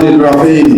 الرحمن الرحيم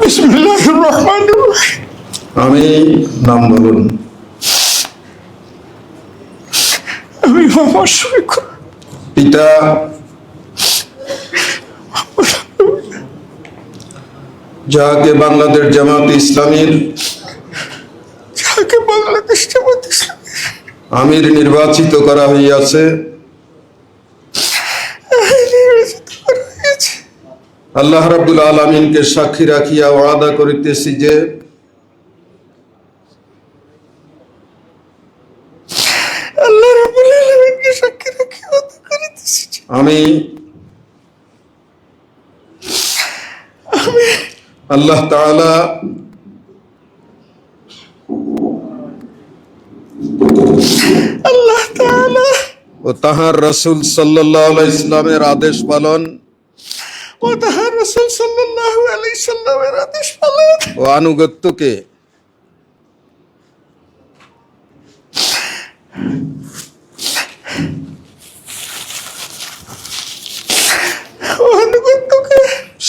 বিসমিল্লাহির রহমানির রহিম আমি নাম বলুন আমি মোহাম্মদ শফিকুর পিতা যাহাকে বাংলাদেশ জামাত ইসলামীর যাকে বাংলাদেশ জামাত আমির নির্বাচিত করা হইয়াছে। আল্লাহ রাব্বুল আলমিনকে সাক্ষী রাখিয়া ওয়াদা করিতেছি যে আল্লাহ রাব্বুল আলামিনকে সাক্ষী রেখে কথা করিতেছি যে আমি আল্লাহ তাআলা আল্লাহ তাআলা ও তাহার রসুল ইসলামের আদেশ পালন। ও তাহার রাসূল সাল্লাল্লাহু আলাইহি সাল্লামের আদেশ পালন। ও আনুগত্যকে ও আনুগত্যকে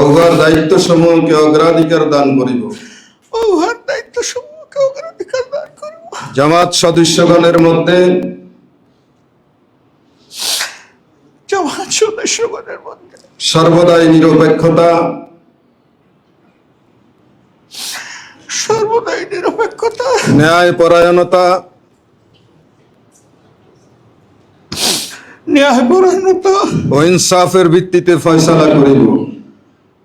উহার দায়িত্ব সমূহকে অগ্রাধিকার দান করিব। উহার দায়িত্ব সমূহকে অগ্রাধিকার দান করিব। জামাত সদস্যগণের মধ্যে জামাত সদস্যগণের মধ্যে সর্বদাই নিরপেক্ষতা সর্বদাই নিরপেক্ষতা ন্যায় পরায়ণতা ন্যায়পরায়ণতা ও ইনসাফের ভিত্তিতে ফয়সালা করিব।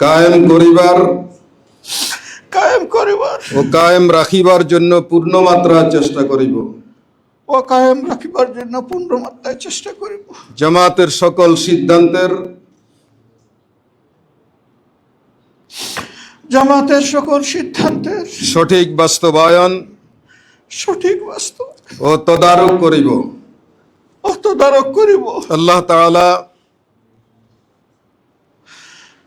কায়েম করিবার কায়েম করিবার। ও কায়েম রাখিবার জন্য পূর্ণমাত্রা চেষ্টা করিব। ও কায়েম রাখিবার জন্য পূর্ণমাত্রায় চেষ্টা করিব। জামাতের সকল সিদ্ধান্তের জামাতের সকল সিদ্ধান্তের সঠিক বাস্তবায়ন সঠিক বাস্তব ও তদারক করিব। ও তদারক করিব। আল্লাহ তাআলা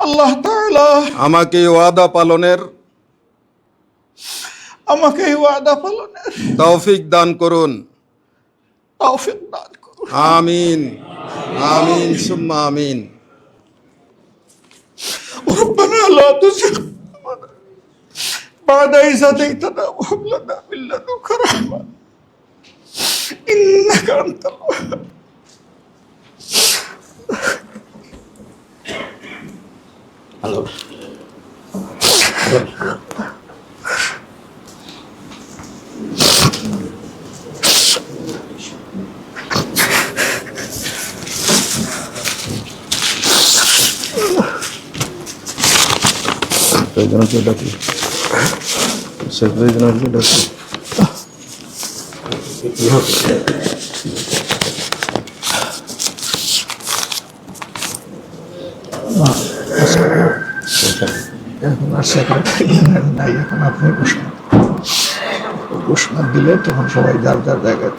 আল্লাহ তাআলা আমাকে ওয়াদা পালনের আমাকে এই ওয়াদা পালনের তৌফিক দান করুন তৌফিক দান করুন আমিন আমিন সুম্মা আমিন ربنا لا تزغ قلوبنا بعد إذ هديتنا وهب لنا من لدنك رحمة إنك أنت الوهاب Alô? Pegando tudo aqui. Você veio de tudo aqui. Ah, এখন আর সেক্রেটারি নাই এখন আপনি ঘোষণা ঘোষণা দিলে তখন সবাই যার যার জায়গায়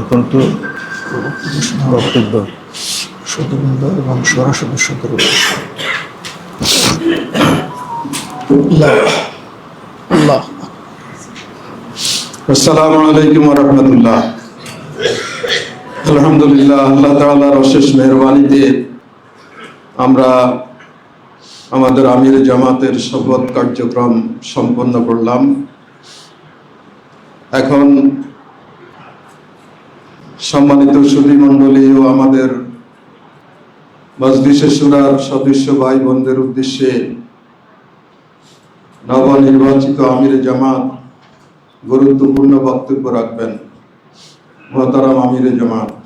এখন তো ঘোষণা বক্তব্য সদবৃন্দ এবং সরা সদস্যদের আসসালামু আলাইকুম রহমতুল্লাহ। আলহামদুলিল্লাহ, আল্লাহ তাআলার অশেষ মেহরবানিতে আমরা আমাদের আমির জামাতের শপথ কার্যক্রম সম্পন্ন করলাম। এখন সম্মানিত সুধী মণ্ডলী ও আমাদের মজলিসে সুরার সদস্য ভাই বোনদের উদ্দেশ্যে নবনির্বাচিত আমির জামাত গুরুত্বপূর্ণ বক্তব্য রাখবেন। মহতারাম আমিরে জামাত।